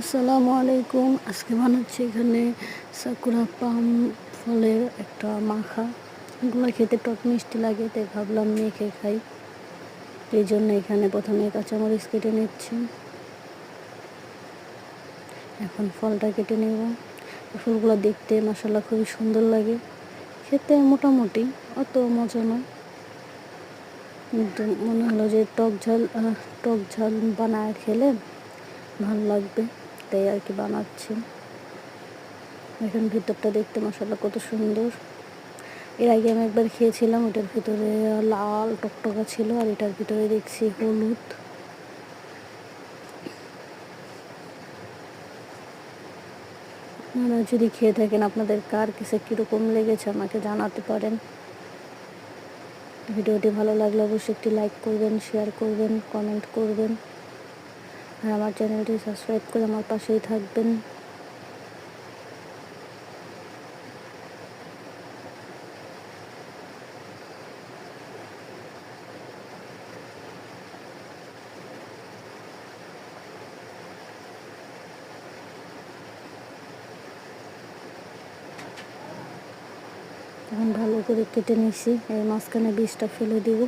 আসসালামু আলাইকুম। আজকে বানাচ্ছি এখানে সাকুরা পাম ফলের একটা মাখা। এগুলো খেতে টক মিষ্টি লাগে, তাই ভাবলাম মেখে খাই। এই জন্য এখানে প্রথমে কাঁচামরিচ কেটে নিচ্ছি। এখন ফলটা কেটে নেব। ফুলগুলো দেখতে মশলা খুবই সুন্দর লাগে। খেতে মোটামুটি, অত মজা নয় কিন্তু মনে হলো যে টক ঝাল টক ঝাল বানায় খেলে ভালো লাগবে। তাই আর কি বানাচ্ছি। এখন ভিতরটা দেখতে মশলা কত সুন্দর। এর আগে আমি একবার খেয়েছিলাম, ওটার ভিতরে লাল টকটকা ছিল আর এটার ভিতরে দেখছি হলুদ। আপনারা যদি খেয়ে থাকেন, আপনাদের কার কিসে কীরকম লেগেছে আমাকে জানাতে পারেন। ভিডিওটি ভালো লাগলে অবশ্যই একটি লাইক করবেন, শেয়ার করবেন, কমেন্ট করবেন। আর আমার চ্যানেলটি সাবস্ক্রাইব করে আমার পাশেই থাকবেন। এখন ভালো করে কেটে নিছি, এই মাঝখানে বীজটা ফেলে দিব।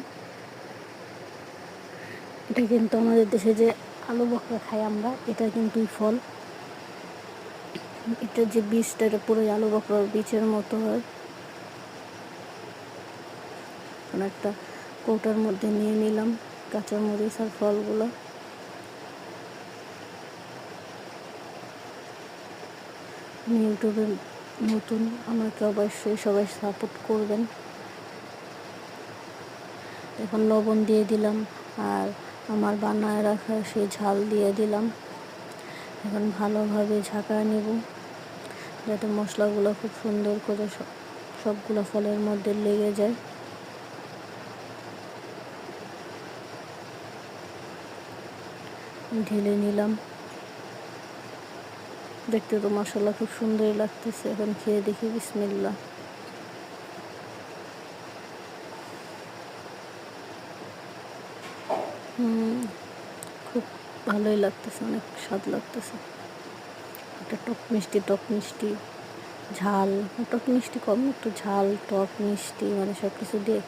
এটা কিন্তু আমাদের দেশে যে আলু বকরা খাই আমরা, এটা কিন্তু ফল। এটা যে বীজটা, এটা পুরো আলু বকরার বীজের মতো হয়। একটা কৌটার মধ্যে নিয়ে নিলাম কাঁচামরিচ আর ফলগুলো। ইউটিউবে নতুন, আমাকে অবশ্যই সবাই সাপোর্ট করবেন। এখন লবণ দিয়ে দিলাম আর আমার বানায় রাখা সেই ঝাল দিয়ে দিলাম। এখন ভালোভাবে ঝাঁকায় নেব। যাতে মশলাগুলো খুব সুন্দর করে সবগুলো ফলের মধ্যে লেগে যায়। ঢেলে নিলাম। দেখতে তো মশলা খুব সুন্দরই লাগতেছে। এখন খেয়ে দেখি বিসমিল্লা খুব ভালোই লাগতেছে, অনেক স্বাদ লাগতেছে। একটা টক মিষ্টি টক মিষ্টি, ঝাল, টক মিষ্টি কম, একটু ঝাল, টক মিষ্টি মানে সব কিছু দিয়ে